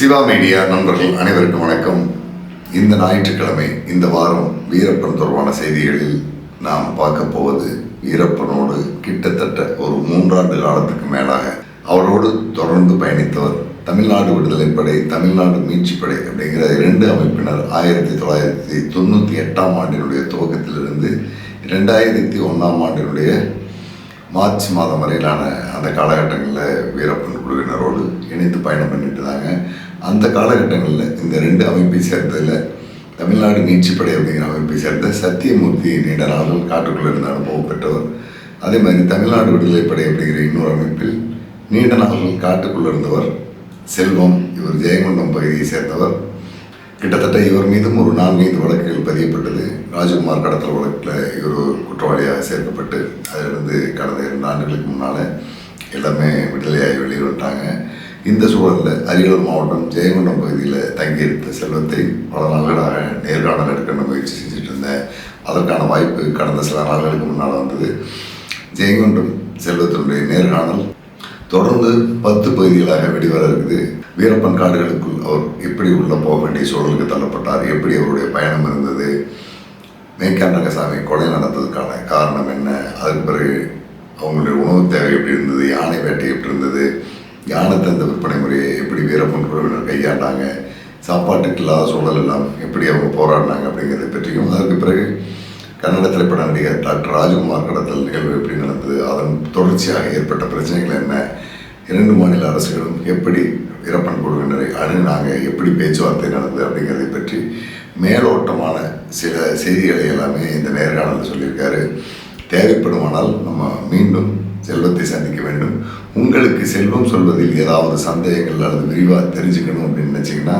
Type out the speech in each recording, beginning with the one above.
Siva media நண்பர்கள் அனைவருக்கும் வணக்கம். இந்த ஞாயிற்றுக்கிழமை இந்த வாரம் வீரப்பன் தொடர்பான செய்திகளில் நாம் பார்க்க போவது வீரப்பனோடு கிட்டத்தட்ட ஒரு மூன்றாண்டு காலத்துக்கு மேலாக அவரோடு தொடர்ந்து பயணித்தவர் தமிழ்நாடு விடுதலைப்படை தமிழ்நாடு மீட்சிப்படை அப்படிங்கிற இரண்டு அமைப்பினர் ஆயிரத்தி தொள்ளாயிரத்தி தொண்ணூற்றி எட்டாம் ஆண்டினுடைய துவக்கத்திலிருந்து ரெண்டாயிரத்தி ஒன்றாம் ஆண்டினுடைய மார்ச் மாதம் வரையிலான அந்த காலகட்டங்களில் வீரப்பன் குழுவினரோடு இணைந்து பயணம் பண்ணிட்டு இருந்தாங்க. அந்த காலகட்டங்களில் இந்த ரெண்டு அமைப்பை சேர்ந்ததில் தமிழ்நாடு நீட்சிப்படை அப்படிங்கிற அமைப்பை சேர்ந்த சத்தியமூர்த்தி நீண்ட நாள்கள் காட்டுக்குள்ளே இருந்த அனுபவம் பெற்றவர். அதே மாதிரி தமிழ்நாடு விடுதலைப்படை அப்படிங்கிற இன்னொரு அமைப்பில் நீண்ட நாள்கள் காட்டுக்குள்ளே இருந்தவர் செல்வம் இவர் ஜெயங்கொண்டம் பகுதியை சேர்ந்தவர். கிட்டத்தட்ட இவர் மீதும் ஒரு நான்கைந்து வழக்குகள் பதியப்பட்டது. ராஜகுமார் கடத்தல் வழக்கில் இவர் ஒரு குற்றவாளியாக சேர்க்கப்பட்டு அதிலிருந்து கடந்த இரண்டு ஆண்டுகளுக்கு முன்னால் எல்லாமே விடுதலையாகி வெளியே வந்துட்டாங்க இந்த சூழலில் அரியலூர் மாவட்டம் ஜெயங்கொண்டம் பகுதியில் தங்கியிருந்த செல்வத்தை பல நாள்களாக நேர்காணல் எடுக்கணும் முயற்சி செஞ்சுட்டு இருந்தேன். அதற்கான வாய்ப்பு கடந்த சில நாள்களுக்கு முன்னால் வந்தது. ஜெயங்கொண்டம் செல்வத்தினுடைய நேர்காணல் தொடர்ந்து பத்து பகுதிகளாக வெளிவர இருக்குது. வீரப்பன் காடுகளுக்குள் அவர் எப்படி உள்ள போக வேண்டிய சூழலுக்கு தள்ளப்பட்டார் எப்படி அவருடைய பயணம் இருந்தது மேய்க்கான் ரங்கசாமி கொலை நடந்ததுக்கான காரணம் என்ன அதுக்கு பிறகு அவங்களுடைய உணவு தேவை எப்படி இருந்தது யானை வேட்டை எப்படி இருந்தது யானை தந்த விற்பனை முறையை எப்படி வீரப்பன் குழுவினர் கையாண்டாங்க சாப்பாட்டுக்கு இல்லாத சூழல் எல்லாம் எப்படி அவங்க போராடினாங்க அப்படிங்கிறத பற்றியும் அதற்கு பிறகு கன்னட திரைப்பட நடிகர் டாக்டர் ராஜ்குமார் கடத்தல் நிகழ்வு எப்படி நடந்தது அதன் தொடர்ச்சியாக ஏற்பட்ட பிரச்சனைகள் என்ன இரண்டு மாநில அரசுகளும் எப்படி வீரப்பன் குழுவினரை அணுகினாங்க எப்படி பேச்சுவார்த்தை நடந்தது அப்படிங்கிறதை பற்றி மேலோட்டமான சில செய்திகளை எல்லாமே இந்த நேர்காணலில் சொல்லியிருக்காரு. தேவைப்படுமானால் நம்ம மீண்டும் செல்வத்தை சந்திக்க வேண்டும். உங்களுக்கு செல்வம் சொல்வதில் ஏதாவது சந்தேகங்கள் அல்லது விரிவாக தெரிஞ்சுக்கணும் அப்படின்னு நினச்சிங்கன்னா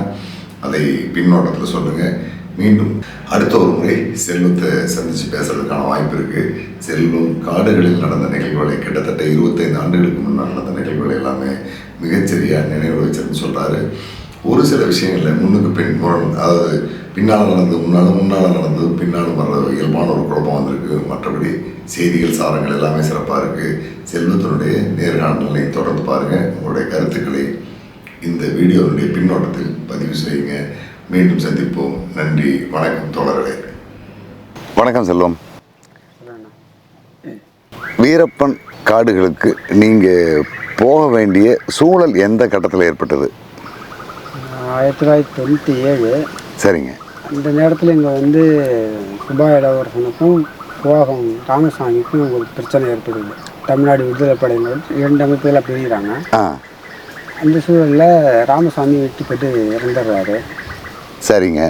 அதை பின்னோட்டத்தில் சொல்லுங்கள் மீண்டும் அடுத்த ஒரு முறை செல்வத்தை சந்தித்து பேசுறதுக்கான வாய்ப்பு இருக்குது செல்வம் காடுகளில் நடந்த நிகழ்வுகளை கிட்டத்தட்ட இருபத்தைந்து ஆண்டுகளுக்கு முன்னால் நடந்த நிகழ்வுகளை எல்லாமே மிகச்சரியாக நினைவு வச்சிருந்து சொல்கிறாரு ஒரு சில விஷயங்களில் முன்னுக்கு பின் முரண் அதாவது பின்னால் நடந்தது முன்னாலும் முன்னால் நடந்தது பின்னால் வர்ற இயல்பான ஒரு குழப்பம் வந்திருக்கு. மற்றபடி செய்திகள் சாரங்கள் எல்லாமே சிறப்பாக இருக்குது செல்வத்தினுடைய நேர்காணலை தொடர்ந்து பாருங்கள் உங்களுடைய கருத்துக்களை இந்த வீடியோவுடைய பின்னோட்டத்தில் பதிவு செய்யுங்க. மீண்டும் சந்திப்போம். நன்றி வணக்கம் தோழர்களே. வணக்கம் செல்வம். வீரப்பன் காடுகளுக்கு நீங்கள் போக வேண்டிய சூழல் எந்த கட்டத்தில் ஏற்பட்டது? ஆயிரத்தி தொள்ளாயிரத்தி தொண்ணூற்றி ஏழு. சரிங்க. அந்த நேரத்தில் இங்கே வந்து சுபா இளவரசனுக்கும் கோகம் ராமசாமிக்கும் ஒரு பிரச்சனை ஏற்படுது. தமிழ்நாடு விடுதலை படையினர் இரண்டு அமைப்புகளை பிரிகிறாங்க அந்த சூழலில் ராமசாமி வெட்டிப்பட்டு இறந்துடுறாரு. சரிங்க.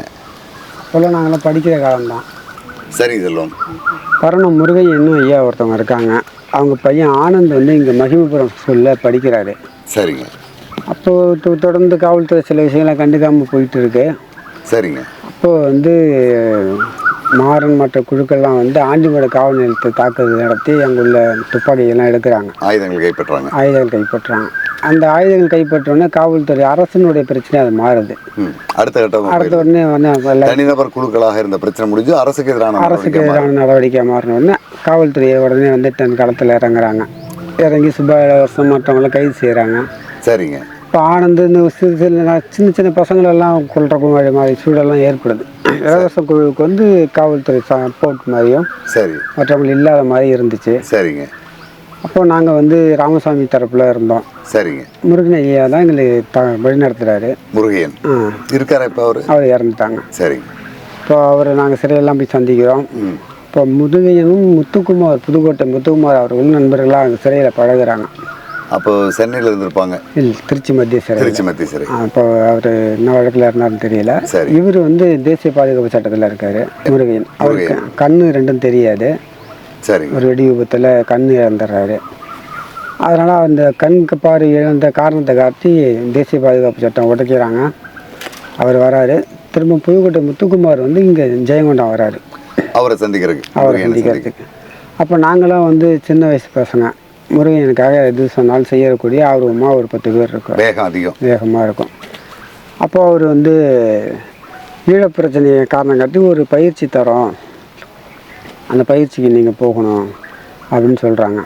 அப்போல்லாம் நாங்களாம் படிக்கிற காலம்தான். சரிங்க செல்வம். பரணம் முருகையன் இன்னும் ஐயா ஒருத்தவங்க இருக்காங்க. அவங்க பையன் ஆனந்த் வந்து இங்கே மகிமபுரம் ஸ்கூலில் படிக்கிறாரு. சரிங்க. அப்போது தொடர்ந்து காவல்துறை சில விஷயங்களை கண்டுக்காமல் போயிட்டு இருக்கு. சரிங்க. அப்போது வந்து மாறன் மற்ற குழுக்கள்லாம் வந்து ஆண்டிமட காவல் நிலையத்தை தாக்குதல் நடத்தி அங்கே உள்ள துப்பாக்கியெல்லாம் எடுக்கிறாங்க. ஆயுதங்கள் கைப்பற்றாங்க ஆயுதங்கள் கைப்பற்றுறாங்க. அந்த ஆயுதங்கள் கைப்பற்றோடனே காவல்துறை அரசனுடைய பிரச்சனை அது மாறுது. அடுத்த கட்டம் அடுத்த உடனே வந்து தனிநபர் குழுக்களாக இருந்த பிரச்சனை முடிஞ்சு அரசுக்கு எதிரான அரசுக்கு எதிரான நடவடிக்கை மாறின உடனே காவல்துறையை உடனே வந்து தன் களத்தில் இறங்குறாங்க. இறங்கி சுப இலவசம் மற்றவங்களை கைது செய்கிறாங்க சரிங்க. இப்போ ஆனந்து இந்த சிறு சிறு சின்ன சின்ன பசங்களெல்லாம் கொல்ற மாதிரி மாதிரி சூழல்லாம் ஏற்படுது. இலவச குழுவுக்கு வந்து காவல்துறை சப்போர்ட் மாதிரியும் சரி. மற்றவங்க இல்லாத மாதிரி இருந்துச்சு. சரிங்க. அப்போ நாங்கள் வந்து ராமசாமி தரப்பில் இருந்தோம். சரிங்க. முருகன் ஐயா தான் எங்களுக்கு த வழிநடத்துகிறாரு முருகையன் இருக்காரா இப்போ அவரு? அவர் இறந்துட்டாங்க. சரிங்க. இப்போ அவரை நாங்கள் சிறையெல்லாம் போய் சந்திக்கிறோம். இப்போ முதுகையனும் முத்துக்குமார் புதுக்கோட்டை முத்துக்குமார் அவர்களும் நண்பர்களாக அங்கே சிறையில் பழகுறாங்க. அப்போ சென்னையில் இருந்திருப்பாங்க. இல்லை திருச்சி மத்திய சிறை. திருச்சி மத்திய சிறை. அப்போ அவர் என்ன வழக்கில் இருந்தாருன்னு தெரியல. சரி. இவர் வந்து தேசிய பாதுகாப்பு சட்டத்தில் இருக்காரு முருகையன். அவருக்கு கண்ணு ரெண்டும் தெரியாது. சரிங்க. ஒரு வெடி விபத்தில் கண் இழந்துடுறாரு அதனால் அந்த கண்ணுக்கு பாரு இழந்த காரணத்தை காட்டி தேசிய பாதுகாப்பு சட்டம் உடைக்கிறாங்க அவர் வராரு. திரும்ப புதுக்கோட்டை முத்துக்குமார் வந்து இங்கே ஜெயங்கொண்டம் வராரு. அவரை சந்திக்கிறதுக்கு. அவரை சந்திக்கிறதுக்கு. அப்போ நாங்களாம் வந்து சின்ன வயசு பசங்க. முருகனுக்காக எது சொன்னாலும் செய்யக்கூடிய ஆர்வமாக ஒரு பத்து பேர் இருக்கோம் வேகம் அதிகம். வேகமாக இருக்கும். அப்போ அவர் வந்து ஈழப் பிரச்சனையை காரணம் காட்டி ஒரு பயிற்சி தரோம். அந்த பயிற்சிக்கு நீங்கள் போகணும் அப்படின்னு சொல்கிறாங்க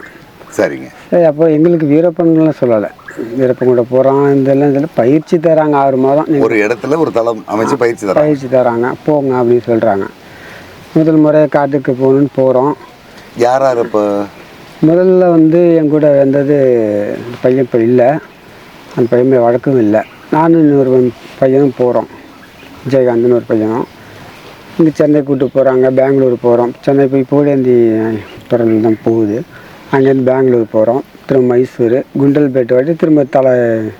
சரிங்க. சரி அப்போ எங்களுக்கு வீரப்பன்லாம் சொல்லலை. வீரப்பன் கூட போகிறோம் இதெல்லாம் இதெல்லாம் பயிற்சி தராங்க ஆறு மாதம். ஒரு இடத்துல ஒரு தளம் அமைச்சு பயிற்சி தராங்க. பயிற்சி தராங்க. போங்க அப்படின்னு சொல்கிறாங்க முதல் முறை காட்டுக்கு போகணுன்னு போகிறோம் யார் யார் இப்போ முதல்ல வந்து என் கூட வந்தது பையன் இப்போ இல்லை. அந்த பையன் வழக்கம் இல்லை. நானும் இன்னொரு பையனும் போகிறோம் விஜயகாந்த்னு ஒரு பையனும். இங்கே சென்னை கூட்டு போகிறாங்க பெங்களூர் போகிறோம் சென்னை போய் பூடேந்தி துறையில் தான் போகுது. அங்கேருந்து பெங்களூர் போகிறோம் திரும்ப மைசூர் குண்டல்பேட்டை வழி திரும்ப தலை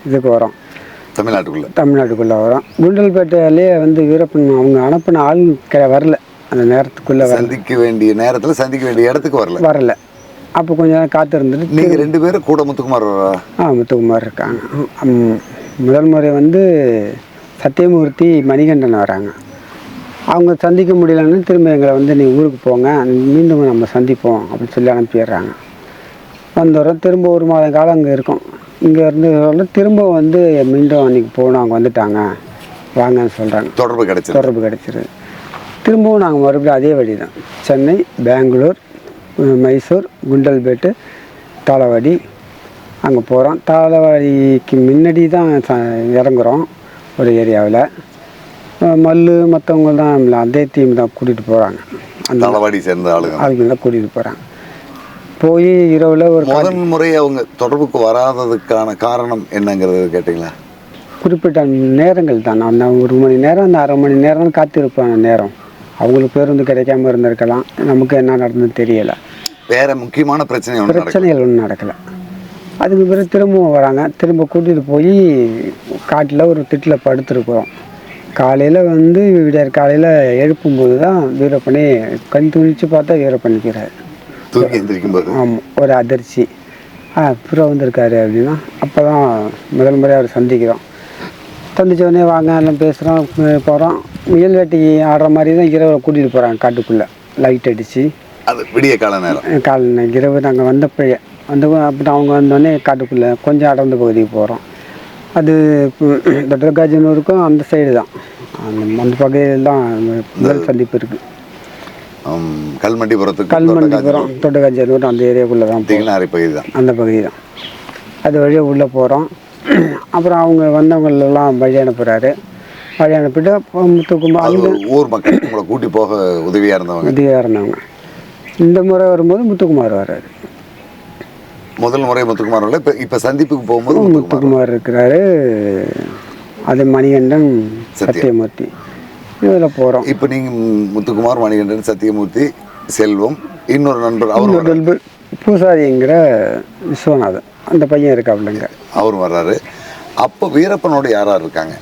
இதுக்கு வரோம். தமிழ்நாட்டுக்குள்ள? தமிழ்நாட்டுக்குள்ளே வரோம். குண்டல்பேட்டையிலே வந்து வீரப்பன் அவங்க அனுப்பின ஆள் வரல. அந்த நேரத்துக்குள்ளே வர சந்திக்க வேண்டிய நேரத்துல சந்திக்க வேண்டிய இடத்துக்கு வரல. வரல. அப்போ கொஞ்ச நேரம் காத்திருந்துட்டு நீங்க ரெண்டு பேரும் கூட முத்துக்குமார்? ஆ முத்துக்குமார் இருக்காங்க. முதல் முறை வந்து சத்தியமூர்த்தி மணிகண்டன் வராங்க. அவங்க சந்திக்க முடியலன்னு திரும்ப எங்களை வந்து நீ ஊருக்கு போங்க மீண்டும் நம்ம சந்திப்போம் அப்படின்னு சொல்லி அனுப்பிடுறாங்க. வந்தோம் திரும்ப ஒரு மாதம் காலம் அங்கே இருக்கோம். இங்கே இருந்து திரும்ப வந்து மீண்டும் அன்றைக்கி போகணும் அவங்க வந்துட்டாங்க. வாங்கன்னு சொல்கிறாங்க தொடர்பு கிடைச்சது தொடர்பு கிடைச்சிருது. திரும்பவும் நாங்கள் மறுபடியும் அதே வழி தான் சென்னை பெங்களூர் மைசூர் குண்டல்பேட்டு தாளவாடி அங்கே போகிறோம் தாளவாடிக்கு முன்னாடி தான் ச- இறங்குறோம் ஒரு ஏரியாவில். மல்லு மற்றவங்க தான் அதே டீம் தான் கூட்டிகிட்டு போகிறாங்க அந்த தளவாடி சேர்ந்த ஆளுங்க. ஆளுங்க தான் கூட்டிகிட்டு போகிறாங்க போய் இரவில் ஒரு முதல் முறை அவங்க தொடர்புக்கு வராததுக்கான காரணம் என்னங்கிறது கேட்டீங்களா? குறிப்பிட்ட நேரங்கள் தான். நான் ஒரு மணி நேரம் அந்த அரை மணி நேரம் காத்திருப்பேன் நேரம். அவங்களுக்கு பேருந்து கிடைக்காம இருந்திருக்கலாம். நமக்கு என்ன நடந்ததுன்னு தெரியலை. வேற முக்கியமான பிரச்சனை பிரச்சனைகள் ஒன்றும் நடக்கலை. அதுக்கு பிறகு திரும்பவும் வராங்க. திரும்ப கூட்டிகிட்டு போய் காட்டில் ஒரு திட்டில் படுத்துருக்கோம் காலையில் வந்து விடியார் காலையில் எழுப்பும்போது தான் வீரப்பனே கண் துணிச்சு பார்த்தா வீரப்பனிக்கிறார் தூக்கி எந்திரிக்கும் போது ஆமாம் ஒரு அதிர்ச்சி. ஆ புறா வந்திருக்காரு அப்படின்னா அப்போ தான் முதல் முறை அவர் சந்திக்கிறோம். சந்திச்ச உடனே வாங்க எல்லாம் பேசுகிறோம் போகிறோம் முயல் வேட்டைக்கு ஆடுற மாதிரி தான் இரவு கூட்டிகிட்டு போகிறாங்க காட்டுக்குள்ளே. லைட் அடித்து அது விடிய கால நேரம். கால் இரவு நாங்கள் வந்தப்பழைய வந்து அப்படி அவங்க வந்தோடனே காட்டுக்குள்ளே கொஞ்சம் அடர்ந்த பகுதிக்கு போகிறோம் அது தொட்டக்காஜனூருக்கும் அந்த சைடு தான். அந்த அந்த பகுதியில் தான் முதல் சந்திப்பு இருக்குது கல்மண்டிபுரத்துக்கு கல்மண்டிபுரம் தொட்டக்காஜனூர் அந்த ஏரியாக்குள்ளே தான் தீங்கனாரி பகுதி தான் அந்த பகுதி தான் அது வழியாக உள்ளே போகிறோம் அப்புறம் அவங்க வந்தவங்களெல்லாம் வழி அனுப்புகிறாரு வழி அனுப்பிட்டு முத்துக்குமார் ஒரு ஊர் மக்கள் உங்களை கூட்டி போக உதவியா இருந்தவங்க. உதவியாக இருந்தவங்க இந்த முறை வரும்போது முத்துக்குமார் வர்றாரு. முதல் முறை முத்துக்குமார் வரல. இப்ப இப்ப சந்திப்புக்கு போகும்போது முத்துக்குமார் இருக்கிறாரு. அது மணிகண்டன் சத்தியமூர்த்தி. இதில் போகிறோம் இப்ப நீங்க ம், முத்துக்குமார் மணிகண்டன் சத்தியமூர்த்தி செல்வம் இன்னொரு நண்பர் அவரும் வர்றாரு. பூசாரிங்கிற விஸ்வநாதன். அந்த பையன் இருக்காப்புலங்க அவரும் வர்றாரு. அப்போ வீரப்பனோட யார் யார் இருக்காங்க?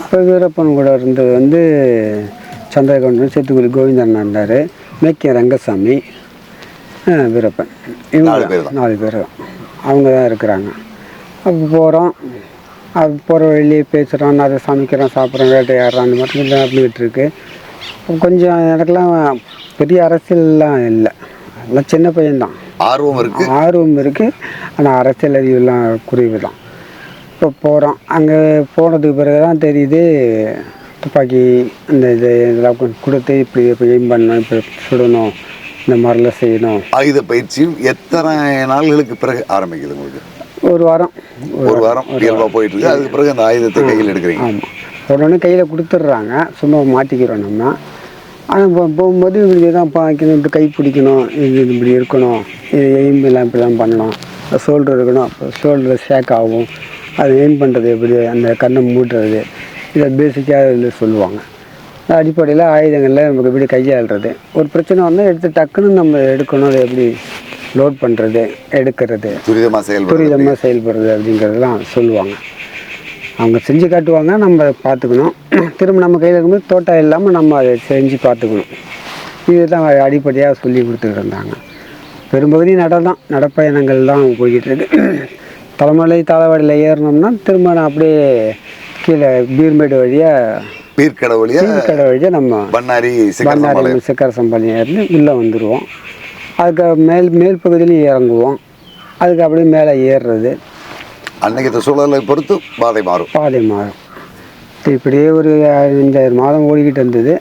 அப்போ வீரப்பன் கூட இருந்தது வந்து சந்திரகவுண்டன் சேத்துக்குடி கோவிந்தன் இருந்தார். மேக்கிய ரங்கசாமி வீரப்பன். இவங்க நாலு பேர் அவங்க தான் இருக்கிறாங்க. அப்போ போகிறோம் அது போகிற வழியிலே பேசுகிறோம் அதை சமைக்கிறோம் சாப்பிட்றோம் வேட்டையாடுறோம் அந்த மாதிரி கொஞ்சம் நடந்துக்கிட்டு இருக்கு. கொஞ்சம் எனக்கெல்லாம் பெரிய அரசியல்லாம் இல்லை. எல்லாம் சின்ன பையன்தான். ஆர்வம் இருக்கு. ஆர்வம் இருக்குது ஆனால் அரசியல் அறிவுலாம் குறைவு தான் இப்போ போகிறோம் அங்கே போனதுக்கு பிறகு தான் தெரியுது துப்பாக்கி இந்த இது இதெல்லாம் கொடுத்து இப்படி இப்படி எய்ம் பண்ணணும் இப்படி சுடணும் இந்த மாதிரிலாம் செய்யணும். ஆயுத பயிற்சியும் எத்தனை நாள்களுக்கு பிறகு ஆரம்பிக்குது உங்களுக்கு? ஒரு வாரம். ஒரு வாரம் இயல்பா போயிட்டு இருக்கு அதுக்கு பிறகு அந்த ஆயுதத்தை கையில் எடுக்கிறீங்க. ஆமாம் உடனே கையில் கொடுத்துட்றாங்க. சும்மா மாட்டிக்கிறோம் நம்ம. ஆனால் இப்போ போகும்போது இப்படி தான் பாய்க்கணும் இப்படி கை பிடிக்கணும். இது இப்படி இருக்கணும். இது எய்ம் எல்லாம் இப்படி தான் பண்ணணும் ஷோல்டர் இருக்கணும். அப்போ ஷோல்டர் ஷேக் ஆகும். அது எய்ம் பண்ணுறது எப்படி? அந்த கண்ணை மூடுறது இதை பேசிக்காக இதில் சொல்லுவாங்க. அடிப்படையில் ஆயுதங்களில் நமக்கு எப்படி கையாளுறது. ஒரு பிரச்சனை வந்தால் எடுத்து டக்குன்னு நம்ம எடுக்கணும். அதை எப்படி லோட் பண்ணுறது எடுக்கிறது. துரிதமாக செயல்படுறது அப்படிங்கிறதெல்லாம் சொல்லுவாங்க. அவங்க செஞ்சு காட்டுவாங்க நம்ம பார்த்துக்கணும். திரும்ப நம்ம கையில் இருக்கும்போது தோட்டம் இல்லாமல் நம்ம அதை செஞ்சு பார்த்துக்கணும். இதுதான் அடிப்படையாக சொல்லி கொடுத்துட்டு இருந்தாங்க. பெரும்பகுதி நட தான் நடப்பயணங்கள் தான் போய்கிட்டு இருக்கு. தலைமலை தாளவாடியில் ஏறினோம்னா திரும்ப நான் அப்படியே கீழே பீர்மேடு வழியாக பீர்க்கடை வழியா கடை வழியாக நம்ம பண்ணாரி பண்ணாரி சிக்கர சம்பாளையம் ஏறி உள்ளே வந்துடுவோம் அதுக்கு மேல் மேல் பகுதியிலையும் இறங்குவோம். அதுக்கு அப்படியே மேலே ஏறுறது. அன்னைக்கு சூழலை பொறுத்து பாதை மாறும். பாதை மாறும். இப்படியே ஒரு அஞ்சாயிரம் மாதம் ஓடிக்கிட்டு இருந்தது.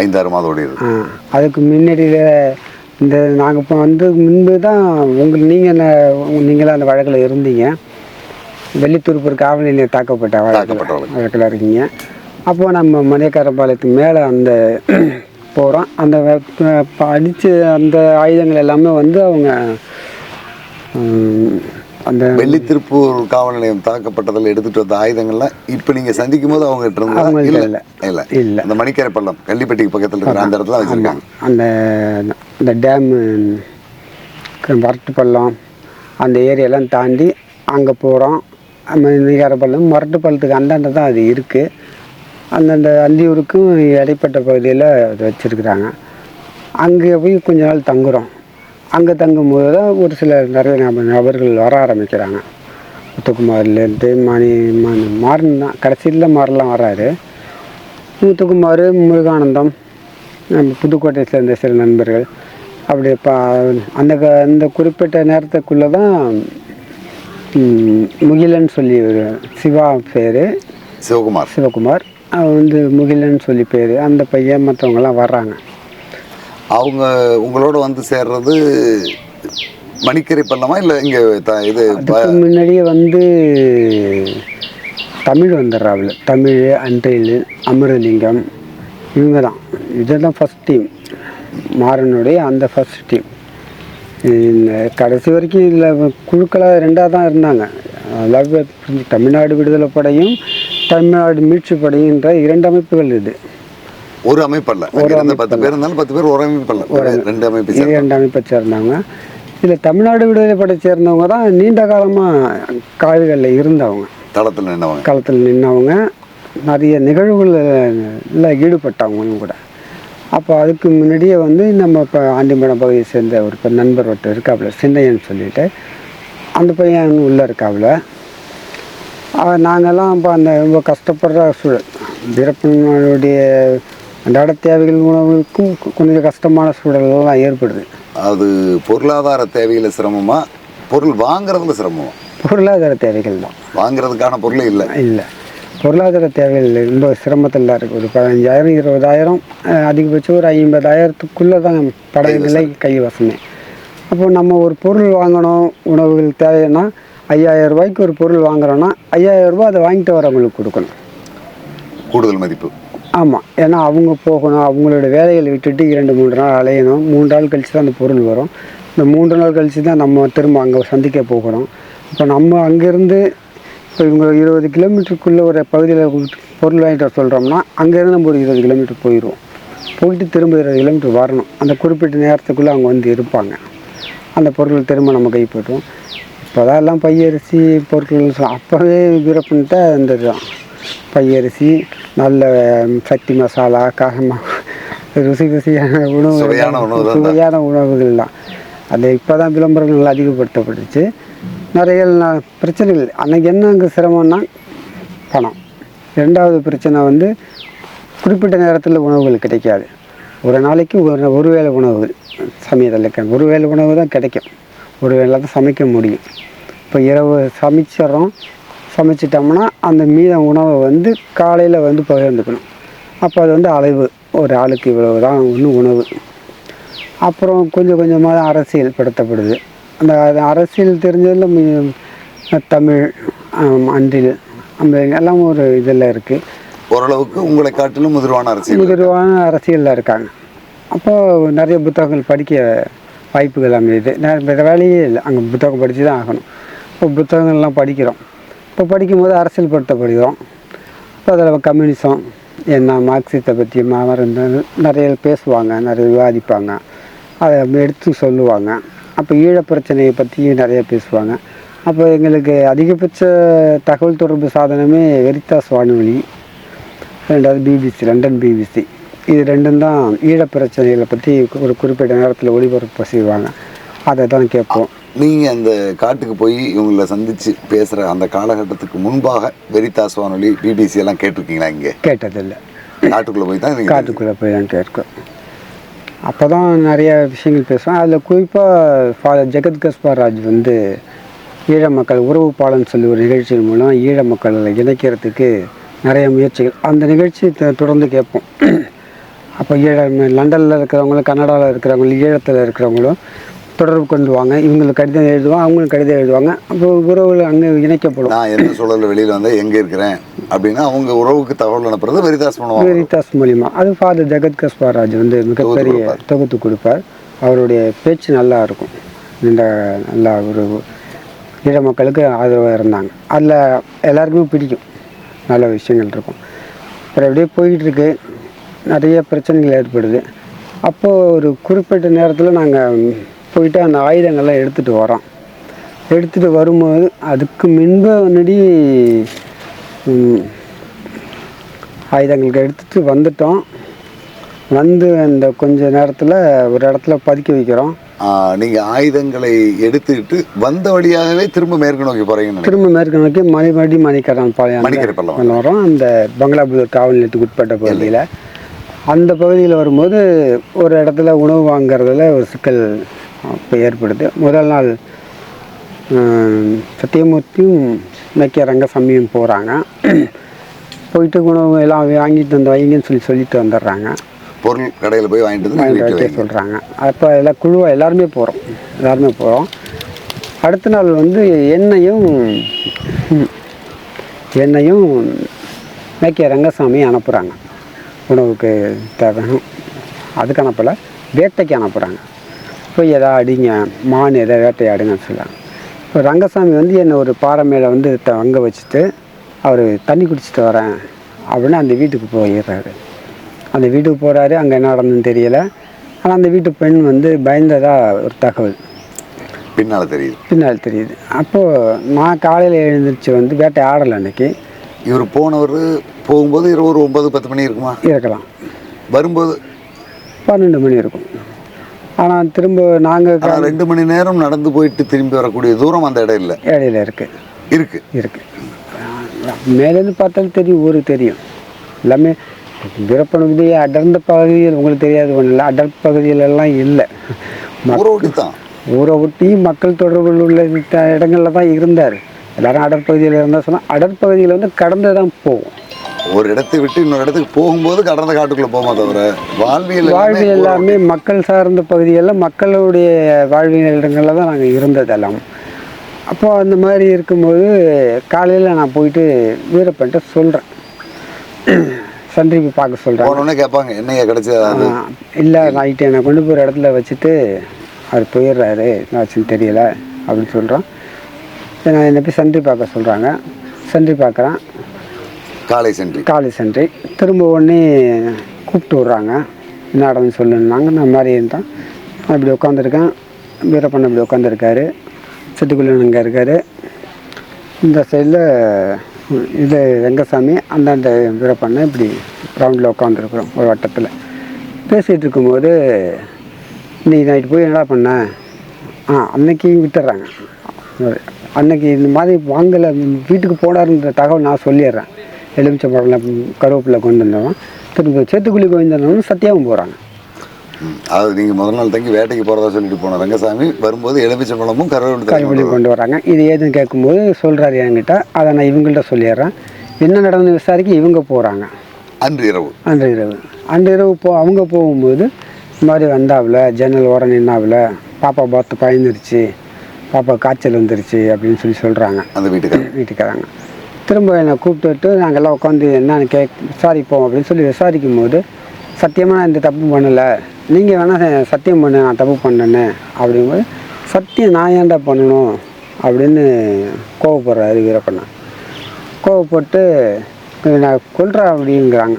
ஐந்தாறு மாதம் ஆ, அதுக்கு முன்னாடியில் இந்த நாங்கள் இப்போ வந்து முன்பு தான் உங்கள் நீங்கள் நீங்களாம் அந்த வழக்கில் இருந்தீங்க. வெள்ளித்திருப்பூர் காவல் நிலையம் தாக்கப்பட்ட வழக்கில். வழக்கில் இருக்கீங்க. அப்போது நம்ம மணியக்காரபாளையத்துக்கு மேலே அந்த போகிறோம் அந்த அடித்து அந்த ஆயுதங்கள் எல்லாமே வந்து அவங்க அந்த வெள்ளித்திருப்பூர் காவல் நிலையம் தாக்கப்பட்டதில் எடுத்துட்டு வந்த ஆயுதங்கள்லாம் இப்போ நீங்க சந்திக்கும் போது அவங்க இருந்தா அவங்கள்ட்ட இல்ல இல்ல. இல்ல. இல்ல. அந்த மணிக்கரை பள்ளம் கள்ளிப்பட்டிக்கு பக்கத்துல இருக்கிற அந்த இடத்துல வச்சிருக்காங்க. அந்த அந்த டேமு வரட்டு பள்ளம் அந்த ஏரியாலாம் தாண்டி அங்கே போகிறோம் நீகார பள்ளம் மரட்டு பள்ளத்துக்கு அந்தாண்ட தான் அது இருக்குது அந்தந்த அந்தியூருக்கும் இடைப்பட்ட பகுதியில் அது வச்சுருக்குறாங்க. அங்கே போய் கொஞ்ச நாள் தங்குறோம். அங்கே தங்கும்போது தான் ஒரு சில நிறைய நப நபர்கள் வர ஆரம்பிக்கிறாங்க. முத்துக்குமார்லேருந்து மணி மாறன் தான். கடைசியில் மாறலாம் வராரு முத்துக்குமார் முருகானந்தம் புதுக்கோட்டையை சேர்ந்த சில நண்பர்கள். அப்படி பா அந்த அந்த குறிப்பிட்ட நேரத்துக்குள்ளே தான் முகிலன் சொல்லி ஒரு சிவா பேர். சிவகுமார். சிவகுமார். அவன் வந்து முகிலன் சொல்லி பேர். அந்த பையன் மற்றவங்கலாம் வர்றாங்க. அவங்க உங்களோட வந்து சேர்றது மணிக்கரை பள்ளமா இல்ல இங்க த- இது முன்னாடியே வந்து தமிழ் வந்துடுறாவில் தமிழ் அன்றையில் அமிர்தலிங்கம் இவங்க தான் இதுதான் ஃபஸ்ட் டீம் மாறனுடைய அந்த ஃபஸ்ட் டீம் இந்த கடைசி வரைக்கும் இதில் குழுக்களாக ரெண்டாக தான் இருந்தாங்க. அதாவது தமிழ்நாடு விடுதலை படையும் தமிழ்நாடு மீட்சி என்ற இரண்டு அமைப்புகள் இது. ஒரு அமைப்பல்ல. இருந்த பத்து பேர் இருந்தாலும் பத்து பேர் ஒரு அமைப்பல்ல. ரெண்டு அமைப்பு இது இரண்டு அமைப்பை சேர்ந்தவங்க இதில் தமிழ்நாடு விடுதலை படை சேர்ந்தவங்க தான் நீண்ட காலமாக காடுகளில் இருந்தவங்க. தளத்துல நின்னவங்க. களத்தில் நின்னவங்க. நிறைய நிகழ்வுகளில் ஈடுபட்டவங்களும் கூட. அப்போ அதுக்கு முன்னாடியே வந்து நம்ம இப்போ ஆண்டிமடம் பகுதியை சேர்ந்த ஒரு இப்போ நண்பர் ஒருத்தர் இருக்காப்புல சின்னையன் சொல்லிட்டு. அந்த பையன் உள்ளே இருக்காப்புல. அவன் நாங்கெல்லாம் இப்போ அந்த ரொம்ப கஷ்டப்படுற சூழல். வீரப்பனுடைய அன்றாட தேவைகள் உணவுக்கும் கொஞ்சம் கஷ்டமான சூழல்கள்லாம் ஏற்படுது. அது பொருளாதார தேவையில சிரமமா? பொருள் வாங்குறதுல சிரமமா? பொருளாதார தேவைகள் தான். வாங்குறதுக்கான பொருளே இல்லை. இல்லை. பொருளாதார தேவைகள் ரொம்ப சிரமத்தில் தான் இருக்குது. ஒரு பதினஞ்சாயிரம் இருபதாயிரம் அதிகபட்சம் ஒரு ஐம்பதாயிரத்துக்குள்ளே தான் படகு விலை கைவசமே. அப்போ நம்ம ஒரு பொருள் வாங்கணும் உணவுகள் தேவைன்னா ஐயாயிரம் ரூபாய்க்கு ஒரு பொருள் வாங்குறோன்னா ஐயாயிரம் ரூபாய் அதை வாங்கிட்டு வரவங்களுக்கு கொடுக்கணும். கூடுதல் மதிப்பு. ஆமாம் ஏன்னா அவங்க போகணும் அவங்களோட வேலைகளை விட்டுட்டு இரண்டு மூன்று நாள் அலையணும். மூன்று நாள் கழித்து தான் அந்த பொருள் வரும். இந்த மூன்று நாள் கழிச்சு தான் நம்ம திரும்ப அங்கே சந்திக்க போகிறோம். இப்போ நம்ம அங்கேருந்து இப்போ இவங்க இருபது கிலோமீட்டருக்குள்ளே ஒரு பகுதியில் பொருள் வாங்கிட்டு வர சொல்கிறோம்னா அங்கேருந்து நம்ம ஒரு இருபது கிலோமீட்டர் போயிடுவோம். போயிட்டு திரும்ப இருபது கிலோமீட்டர் வரணும். அந்த குறிப்பிட்ட நேரத்துக்குள்ளே அவங்க வந்து இருப்பாங்க. அந்த பொருள் திரும்ப நம்ம கைப்பற்றுவோம். இப்போதான் எல்லாம் பையரிசி பொருட்கள் அப்போவே வீரப்பன்ட்ட இந்த பையரிசி நல்ல சக்தி மசாலா காரமா ருசி ருசியான உணவு சுவையான உணவுகள் தான். அது இப்போ தான் விளம்பரங்கள் அதிகப்படுத்தப்பட்டுச்சு. நிறைய பிரச்சனைகள். அன்னைக்கு என்ன அங்கே சிரமம்னா பணம். ரெண்டாவது பிரச்சனை வந்து குறிப்பிட்ட நேரத்தில் உணவுகள் கிடைக்காது. ஒரு நாளைக்கு ஒரு ஒரு வேளை உணவுகள் சமையலில் ஒரு வேளை உணவு தான் கிடைக்கும். ஒரு வேளை தான் சமைக்க முடியும். இப்போ இரவு சமைச்சிட்றோம் சமைச்சிட்டோம்னா அந்த மீத உணவை வந்து காலையில் வந்து பகிர்ந்துக்கணும். அப்போ அது வந்து அளவு. ஒரு ஆளுக்கு இவ்வளவு தான் ஒன்று உணவு. அப்புறம் கொஞ்சம் கொஞ்சமாக தான் அரசியல் படுத்தப்படுது அந்த அரசியல் தெரிஞ்சதில் தமிழ் அன்றில் அந்த எல்லாம் ஒரு இதில் இருக்குது ஓரளவுக்கு உங்களை காட்டிலும் முதிர்வான அரசியல் முதிர்வான அரசியலில் இருக்காங்க. அப்போ நிறைய புத்தகங்கள் படிக்க வாய்ப்புகள் அமையுது. வேறு வேலையே இல்லை. அங்கே புத்தகம் படித்து தான் ஆகணும். இப்போ புத்தகங்கள்லாம் படிக்கிறோம். இப்போ படிக்கும்போது அரசியல் படுத்தப்படுகிறோம் இப்போ அதில் கம்யூனிசம் என்ன மார்க்சியத்தை பற்றி மறந்து நிறைய பேசுவாங்க நிறைய விவாதிப்பாங்க. அதை எடுத்து சொல்லுவாங்க. அப்போ ஈழப் பிரச்சனையை பற்றியும் நிறைய பேசுவாங்க. அப்போ எங்களுக்கு அதிகபட்ச தகவல் தொடர்பு சாதனமே வெரித்தாஸ் வானொலி ரெண்டாவது பிபிசி லண்டன் பிபிசி. இது ரெண்டும் தான் ஈழப் பிரச்சனைகளை பற்றி ஒரு குறிப்பிட்ட நேரத்தில் ஒளிபரப்பு செய்வாங்க. அதை தான் கேட்போம். நீங்க அந்த காட்டுக்கு போய் இவங்களை சந்திச்சு பேசுற அந்த காலகட்டத்துக்கு முன்பாக வெரிதாஸ் வானொலி பிபிசி எல்லாம் கேட்டிருக்கீங்களா இங்க? கேட்டதில்லை. காட்டுக்குள்ள போய் தான் காட்டுக்குள்ளே போய் தான் கேட்கும் அப்போ தான் நிறைய விஷயங்கள் பேசுவோம் அதில் குறிப்பாக ஃபாதர் ஜெகத் கஸ்பாராஜ் வந்து ஈழ மக்கள் உறவு பாலன்னு சொல்லி ஒரு நிகழ்ச்சியின் மூலம் ஈழ மக்களை இணைக்கிறதுக்கு நிறைய முயற்சிகள். அந்த நிகழ்ச்சி தொடர்ந்து கேட்போம். அப்போ ஈழ லண்டனில் இருக்கிறவங்களும் கனடாவில் இருக்கிறவங்களும் ஈழத்தில் இருக்கிறவங்களும் தொடர்பு கொண்டு வாங்க இவங்களுக்கு கடிதம் எழுதுவாங்க அவங்களுக்கு கடிதம் எழுதுவாங்க. அப்போ உறவுகள் அங்கே இணைக்கப்படும். நான் என்ன சூழல்ல வெளியில வந்தா எங்க இருக்கிறேன்? அப்படின்னா அவங்க உறவுக்கு தகவல் அனுப்புறது வெரிதாஸ் பண்ணுவாங்க. வெரிதாஸ் மூலிமா அது ஃபாதர் ஜெகத் கஸ்பாராஜ் வந்து மிகப்பெரிய. தொகுத்து கொடுப்பார். அவருடைய பேச்சு நல்லா இருக்கும். இந்த நல்லா ஒரு ஈழ மக்களுக்கு ஆதரவாக இருந்தாங்க. அதில் எல்லாருக்குமே பிடிக்கும். நல்ல விஷயங்கள் இருக்கும். அப்புறம் அப்படியே போயிட்டு இருக்கு நிறைய பிரச்சனைகள் ஏற்படுது. அப்போது ஒரு குறிப்பிட்ட நேரத்தில் நாங்கள் போயிட்டு அந்த ஆயுதங்கள்லாம் எடுத்துகிட்டு வரோம் எடுத்துகிட்டு வரும்போது அதுக்கு முன்பு முன்னாடி ஆயுதங்களுக்கு எடுத்துகிட்டு வந்துட்டோம். வந்து அந்த கொஞ்ச நேரத்தில் ஒரு இடத்துல பதுக்கி வைக்கிறோம். ஆஹ், நீங்க ஆயுதங்களை எடுத்துக்கிட்டு வந்த வழியாகவே திரும்ப மேற்கு நோக்கி நினைக்கிறேன். திரும்ப மேற்கு நோக்கி மணிமடி மணிக்கடன் பாளையம் மணிக்கரை பள்ளம். வரோம். அந்த பங்களாபுதூர் காவல் நிலையத்துக்கு உட்பட்ட பகுதியில். அந்த பகுதியில் வரும்போது ஒரு இடத்துல உணவு வாங்குறதுல ஒரு சிக்கல் இப்போ ஏற்படுது. முதல் நாள் சத்தியமூர்த்தியும் மேக்கிய ரங்கசாமியும் போகிறாங்க போயிட்டு உணவு எல்லாம் வாங்கிட்டு வந்து வைங்கன்னு சொல்லி சொல்லிட்டு வந்துடுறாங்க. பொருள் கடையில போய் வாங்கிட்டு வந்து வாங்கிட்டு வைக்க. சொல்கிறாங்க அப்போ எல்லாம் குழுவாக எல்லாருமே போகிறோம் எல்லாருமே போகிறோம் அடுத்த நாள் வந்து எண்ணெயும் ம், எண்ணெயும் மேக்கிய ரங்கசாமி அனுப்புகிறாங்க உணவுக்கு தேவை அதுக்கு அனுப்பலை வேட்டைக்கு அனுப்புகிறாங்க போய் எதா அடிங்க மான் எதை வேட்டையாடுங்கன்னு சொல்லுவாங்க. இப்போ ரங்கசாமி வந்து என்னை ஒரு பாறை மேலே வந்து தங்க வச்சுட்டு அவர் தண்ணி குடிச்சிட்டு வரேன் அப்படின்னு அந்த வீட்டுக்கு போயிடுறாரு. அந்த வீட்டுக்கு போகிறாரு அங்கே என்ன நடந்ததுன்னு தெரியல. ஆனால் அந்த வீட்டு பெண் வந்து பயந்ததா ஒரு தகவல். பின்னால தெரியுது. பின்னால் தெரியுது. அப்போது நான் காலையில் எழுந்திரிச்சு வந்து வேட்டை ஆடலை அன்னைக்கு. இவர் போனவர் போகும்போது இரவு ஒரு ஒன்பது பத்து மணி இருக்குமா? இருக்கலாம். வரும்போது? பன்னெண்டு மணி இருக்கும். ஆனால் திரும்ப நாங்கள் ரெண்டு மணி நேரம் நடந்து போயிட்டு திரும்பி வரக்கூடிய தூரம் அந்த இடம் இல்லை. இடையில இருக்குது இருக்கு. இருக்குது மேலேருந்து பார்த்தாலும் தெரியும் ஊருக்கு தெரியும். எல்லாமே வீரப்பனுக்கு அடர்ந்த பகுதியில் உங்களுக்கு தெரியாது ஒன்றும் இல்லை. அடர் பகுதியிலெல்லாம் இல்லை. ஊரை தான். ஊரை ஒட்டி மக்கள் தொடர்பில் உள்ள இடங்கள்ல தான் இருந்தார். எல்லாரும் அடற்பகுதியில் இருந்தால் சொன்னால் அடற்பகுதியில் வந்து கடந்து தான் போகும் ஒரு இடத்தை விட்டு இன்னொரு இடத்துக்கு போகும்போது கடந்த காட்டுக்குள்ள போமா தவிர வாழ்வியல் ஊரை எல்லாமே மக்கள் சார்ந்த பகுதிகளில் மக்களுடைய வாழ்வியல் இடங்களில் தான் நாங்கள் இருந்ததெல்லாம். அப்போ அந்த மாதிரி இருக்கும்போது காலையில் நான் போயிட்டு வீரப்பன்ட்ட சொல்கிறேன் சந்திரிப்பு பார்க்க சொல்கிறேன் கேட்பாங்க என்னையா கிடைச்சது? இல்லை நைட்டு என்னை கொண்டு போகிற இடத்துல வச்சுட்டு அவர் போயிடுறாரு. என்னாச்சுன்னு தெரியல அப்படின்னு சொல்கிறோம் நான் என்னை போய் சன்றி பார்க்க சொல்கிறாங்க சன்றி பார்க்குறேன். காலை சென்று காலை சென்று திரும்ப உடனே கூப்பிட்டு விட்றாங்க என்ன சொல்லுன்னாங்க. நான் மாதிரி இருந்தேன். நான் இப்படி உட்காந்துருக்கேன் வீரப்பண்ண இப்படி உட்காந்துருக்காரு செட்டுக்குள்ளே இங்கே இருக்கார். இந்த சைடில் இது வெங்கசாமி அந்தாண்ட வீரப்பண்ண இப்படி ரவுண்டில் உட்காந்துருக்குறோம் ஒரு வட்டத்தில். பேசிகிட்டு இருக்கும்போது நீ நைட்டு போய் என்னடா பண்ண? ஆ அன்னைக்கு விட்டுறாங்க அன்னைக்கு இந்த மாதிரி வாங்கலை வீட்டுக்கு போனாருன்ற தகவல் நான் சொல்லிடுறேன். எலுமிச்சம்பழம் கருவேப்பிலை கொண்டு வந்தவன். திரும்ப சேத்துக்குழி கோவிந்தனும் சத்தியாவும் போகிறாங்க ம். அதாவது நீங்க முதல் நாள் தங்கி வேட்டைக்கு போறதா சொல்லிட்டு போன ரங்கசாமி வரும்போது எலுமிச்சம்பழமும் கருவேப்பிலை கருவெளி கொண்டு வராங்க. இது ஏதுன்னு கேட்கும்போது சொல்கிறாரு என்கிட்ட. அதை நான் இவங்கள்ட்ட சொல்லிடுறேன். என்ன நடந்து விசாரிக்க இவங்க போகிறாங்க அன்று இரவு. அன்று இரவு. அன்று இரவு போ அவங்க போகும்போது இந்த மாதிரி வந்தாவில் ஜன்னல் ஓரம் நின்னாவில் பாப்பா பார்த்து பயந்துருச்சு பாப்பா காய்ச்சல் வந்துருச்சு அப்படின்னு சொல்லி சொல்கிறாங்க அந்த வீட்டுக்காரர். வீட்டுக்காரங்க. திரும்ப என்னை கூப்பிட்டுட்டு நாங்கள்லாம் உட்காந்து என்னன்னு கேக் விசாரிப்போம் அப்படின்னு சொல்லி விசாரிக்கும் போது சத்தியமாக நான் இந்த தப்பு பண்ணலை. நீங்கள் வேணால் சத்தியம் பண்ண நான் தப்பு பண்ணேன்னு அப்படிங்கும்போது சத்தியம் நான் ஏன்டா பண்ணணும்? அப்படின்னு கோவப்படுறாரு வீரப்பண்ணா கோவப்பட்டு நான் கொல்றா அப்படிங்கிறாங்க.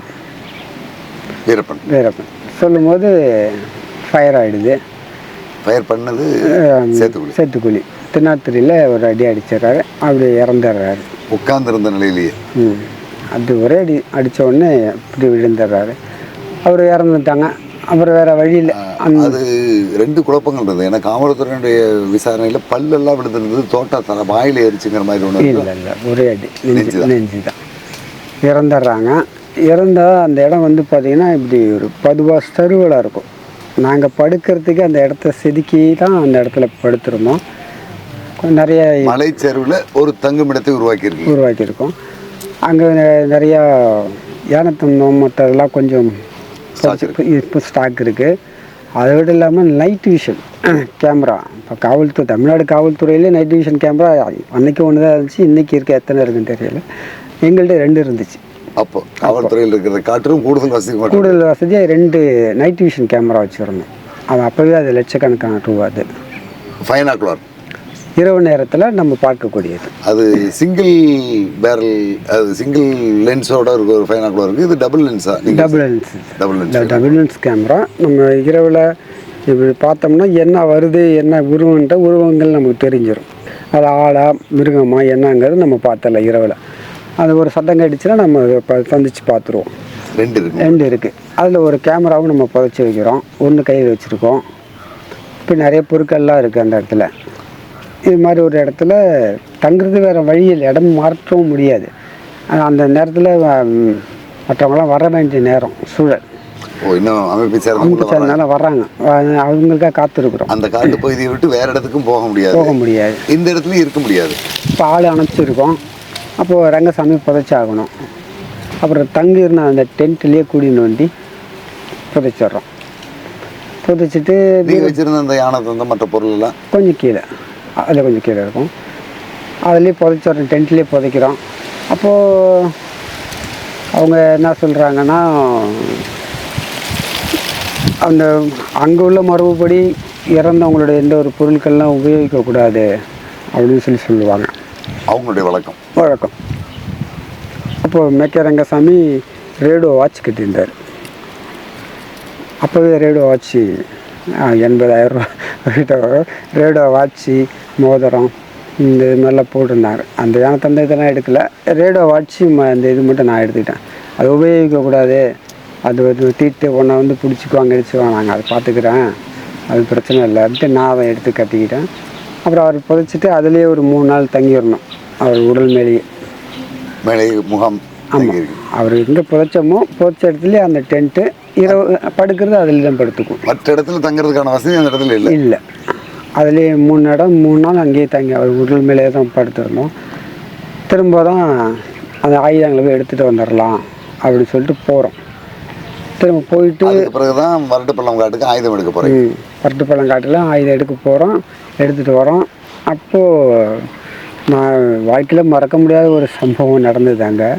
வீரப்பன் வீரப்பன் சொல்லும்போது ஃபயர் ஆகிடுது ஃபயர் பண்ணது சேத்துக்குழி. சேத்துக்குழி. திருநாத்திரியில் ஒரு அடி அடிச்சிடுறாரு. அப்படி இறந்துடுறாரு. உட்கார்ந்திருந்த நிலையிலேயே. அது ஒரே அடி அடித்த உடனே இப்படி விழுந்துடுறாரு. அவர் இறந்துட்டாங்க. அப்புறம் வேறு வழியில் அது ரெண்டு குழப்பங்கள் இருந்தது. ஏன்னா காவல்துறையினுடைய விசாரணையில பல்லெல்லாம் விழுந்திருந்தது. தோட்டா வாயில எரிச்சுங்கிற மாதிரி ஒன்று இல்லை இல்லை ஒரே அடி. நெஞ்சு. நெஞ்சு தான் இறந்துடுறாங்க. இறந்தால் அந்த இடம் வந்து பார்த்திங்கன்னா இப்படி ஒரு பதுவாக சருவலாக இருக்கும். நாங்கள் படுக்கிறதுக்கு அந்த இடத்த செதுக்கி தான் அந்த இடத்துல படுத்திருந்தோம். நிறைய மலைச்சேர்வுல ஒரு தங்குமிடத்தை உருவாக்கியிருக்கீங்க. உருவாக்கியிருக்கோம். அங்கே நிறையா யானத்தம் மற்றதெல்லாம் கொஞ்சம் இப்போ ஸ்டாக் இருக்குது அதை விட இல்லாமல் லைட் விஷன் கேமரா இப்போ காவல்துறை தமிழ்நாடு காவல்துறையிலே நைட் விஷன் கேமரா அன்னைக்கு ஒன்று தான் இருந்துச்சு இன்றைக்கி இருக்க. எத்தனை இருக்குன்னு தெரியல. எங்கள்கிட்ட ரெண்டு இருந்துச்சு. அப்போ காவல்துறையில் இருக்கிறத காட்டிலும் கூடுதல் வசதி கூடுதல் வசதியாக ரெண்டு நைட் விஷன் கேமரா வச்சுருந்தோம். அது அப்போவே அது லட்சக்கணக்கான ரூபா அது. ஃபைனாக்குலர் இரவு நேரத்தில் நம்ம பார்க்கக்கூடியது. அது சிங்கிள் பேரல் அது சிங்கிள் லென்ஸோட இருக்க ஒரு ஃபைனாக்குலர் இருக்குது இது double லென்ஸா double lens double lens double lens camera நம்ம இரவில் இப்படி பார்த்தோம்னா என்ன வருது என்ன உருவன்ற உருவங்கள் நமக்கு தெரிஞ்சிடும் அது ஆளா மிருகமா என்னங்கிறது நம்ம பார்த்தல இரவில். அது ஒரு சத்தம் கடிச்சுன்னா நம்ம சந்திச்சு பார்த்துருவோம். ரெண்டு ரெண்டு இருக்குது அதில் ஒரு கேமராவும் நம்ம புதைச்சி வைக்கிறோம். ஒன்று கையில் வச்சுருக்கோம். இப்போ நிறைய பொருட்கள்லாம் இருக்குது அந்த இடத்துல. இது மாதிரி ஒரு இடத்துல தங்குறது வேறு வழியில் இடம் மாற்றவும் முடியாது. அந்த நேரத்தில் மற்றவங்களாம் வர வேண்டிய நேரம் சூழல். அமைப்பு சேர்ந்தனால வர்றாங்க அவங்களுக்காக காத்திருக்கிறோம். அந்த காட்டு பகுதியை விட்டு வேற இடத்துக்கும் போக முடியாது. போக முடியாது. இந்த இடத்துலயும் இருக்க முடியாது. இப்போ ஆள் அணைச்சிருக்கோம் அப்போது ரங்கசாமி புதைச்சாகணும். அப்புறம் தங்கி இருந்த அந்த டென்ட்லேயே கூட்டின்னு வண்டி புதைச்சிட்றோம். புதைச்சிட்டு நீங்க வச்சிருந்த அந்த யானை தந்த மற்ற பொருள் எல்லாம் கொஞ்சம் கீழே. அதில் கொஞ்சம் கீழே இருக்கும். அதுலேயே புதைச்சிட்றோம் டென்ட்லேயே புதைக்கிறோம். அப்போது அவங்க என்ன சொல்கிறாங்கன்னா அந்த அங்கே உள்ள மரபுப்படி இறந்தவங்களோட எந்த ஒரு பொருட்கள்லாம் உபயோகிக்கக்கூடாது அப்படின்னு சொல்லி சொல்லுவாங்க. அவங்களுடைய வழக்கம். வழக்கம். அப்போது மேக்கே ரங்கசாமி ரேடியோ வாட்ச் கட்டியிருந்தார். அப்போவே ரேடியோ வாட்ச்சு எண்பதாயிரம் ரூபா கிட்ட ரேடியோ வாட்ச்சு மோதிரம் இந்த இது மாதிரிலாம் போட்டிருந்தாங்க அந்த யானை தந்தை இதெல்லாம் எடுக்கல. ரேடியோ வாட்ச்சு ம அந்த இது மட்டும் நான் எடுத்துக்கிட்டேன். அது உபயோகிக்கக்கூடாது. அது வந்து தீட்டு ஒன்றை வந்து பிடிச்சிக்குவாங்க அடிச்சுவாங்க நாங்கள் அதை பார்த்துக்கிறேன். அது பிரச்சனை இல்லைன்ட்டு நான் அதை எடுத்து கட்டிக்கிட்டேன். அப்புறம் அவர் புதைச்சிட்டு அதுலேயே ஒரு மூணு நாள் தங்கிடணும் அவர் உடல் மேலேயே. மேலே முகாம் தங்கியிருக்கு. அவர் எங்கே புதைச்சோமோ புதைச்ச இடத்துலயே அந்த டென்ட்டு இரவு படுக்கிறது அதில் தான் படுத்துக்கும். மற்ற இடத்துல தங்குறதுக்கான வசதி அந்த இடத்துல இல்லை? இல்லை. அதுலேயே மூணு இடம் மூணு நாள் அங்கேயே தங்கி அவர் உடல் மேலே தான் படுத்திருந்தோம் திரும்ப தான் அந்த ஆயுதங்களை போய் எடுத்துகிட்டு வந்துடலாம் அப்படின்னு சொல்லிட்டு போகிறோம் திரும்ப போயிட்டு அதுக்கு பிறகுதான் வரட்டுப்பள்ளம் காட்டுக்கு ஆயுதம் எடுக்க போறேன் ம், பட்டுப்பள்ளங்காட்டில் ஆயுதம் எடுக்க போகிறோம் எடுத்துகிட்டு வரோம். அப்போது நான் வாழ்க்கையில் மறக்க முடியாத ஒரு சம்பவம் நடந்தது அங்கே.